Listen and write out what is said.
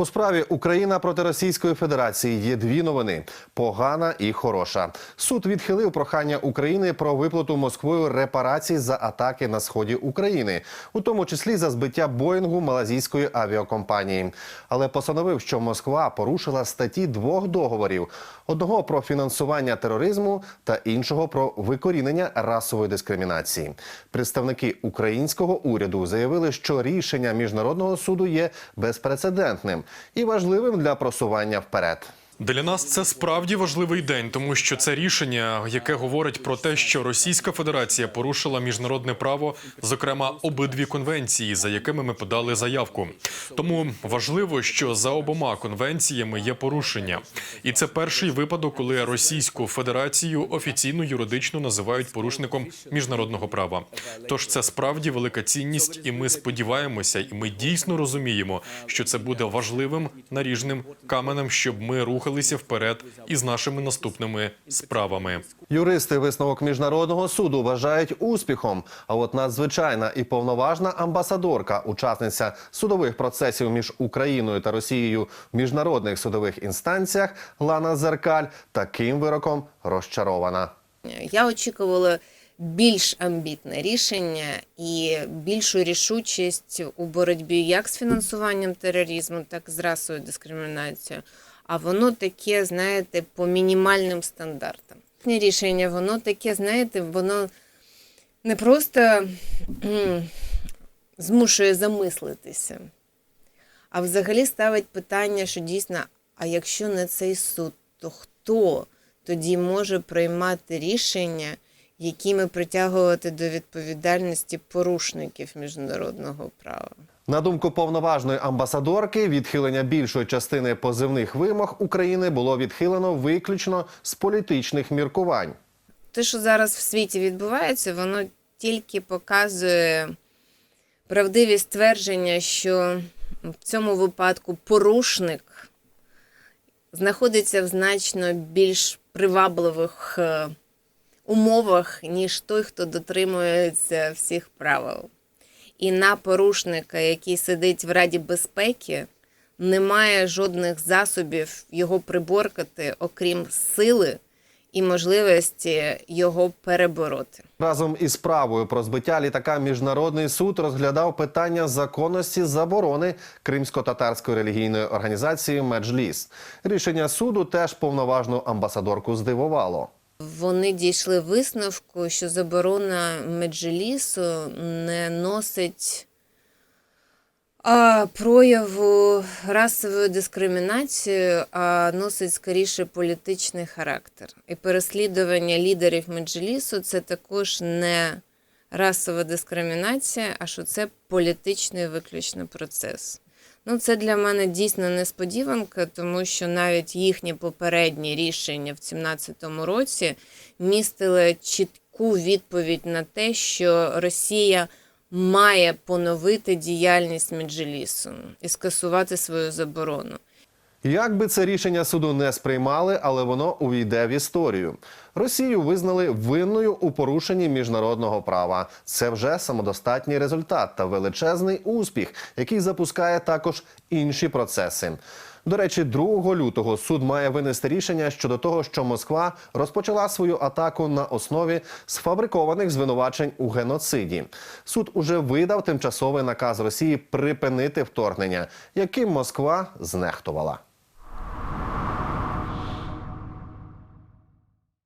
По справі Україна проти Російської Федерації є дві новини: погана і хороша. Суд відхилив прохання України про виплату Москвою репарацій за атаки на сході України, у тому числі за збиття Боїнгу малазійської авіакомпанії. Але постановив, що Москва порушила статті двох договорів: одного про фінансування тероризму та іншого про викорінення расової дискримінації. Представники українського уряду заявили, що рішення міжнародного суду є безпрецедентним і важливим для просування вперед. Для нас це справді важливий день, тому що це рішення, яке говорить про те, що Російська Федерація порушила міжнародне право, зокрема обидві конвенції, за якими ми подали заявку. Тому важливо, що за обома конвенціями є порушення, і це перший випадок, коли Російську Федерацію офіційно юридично називають порушником міжнародного права. Тож це справді велика цінність, і ми сподіваємося, і ми дійсно розуміємо, що це буде важливим наріжним каменем, щоб ми рухалися вперед із нашими наступними справами. Юристи висновок міжнародного суду вважають успіхом. А от надзвичайна і повноважна амбасадорка, учасниця судових процесів між Україною та Росією в міжнародних судових інстанціях Лана Зеркаль таким вироком розчарована. Я очікувала більш амбітне рішення і більшу рішучість у боротьбі як з фінансуванням тероризму, так і з расовою дискримінацією. А воно таке, знаєте, по мінімальним стандартам. Рішення, воно таке, знаєте, воно не просто змушує замислитися, а взагалі ставить питання, що дійсно, а якщо не цей суд, то хто тоді може приймати рішення, якими притягувати до відповідальності порушників міжнародного права? На думку повноважної амбасадорки, відхилення більшої частини позивних вимог України було відхилено виключно з політичних міркувань. Те, що зараз в світі відбувається, воно тільки показує правдивість твердження, що в цьому випадку порушник знаходиться в значно більш привабливих е, умовах, ніж той, хто дотримується всіх правил. І на порушника, який сидить в Раді безпеки, немає жодних засобів його приборкати, окрім сили і можливості його перебороти. Разом із справою про збиття літака міжнародний суд розглядав питання законності заборони кримсько-татарської релігійної організації Меджліс. Рішення суду теж повноважну амбасадорку здивувало. Вони дійшли висновку, що заборона меджелісу не носить а, прояву расової дискримінації, а носить скоріше політичний характер. І переслідування лідерів меджелісу це також не расова дискримінація, а що це політичний виключно процес. Ну, це для мене дійсно несподіванка, тому що навіть їхнє попереднє рішення в 2017 році містило чітку відповідь на те, що Росія має поновити діяльність Меджелісу і скасувати свою заборону. Як би це рішення суду не сприймали, але воно увійде в історію. Росію визнали винною у порушенні міжнародного права. Це вже самодостатній результат та величезний успіх, який запускає також інші процеси. До речі, 2 лютого суд має винести рішення щодо того, що Москва розпочала свою атаку на основі сфабрикованих звинувачень у геноциді. Суд уже видав тимчасовий наказ Росії припинити вторгнення, яким Москва знехтувала.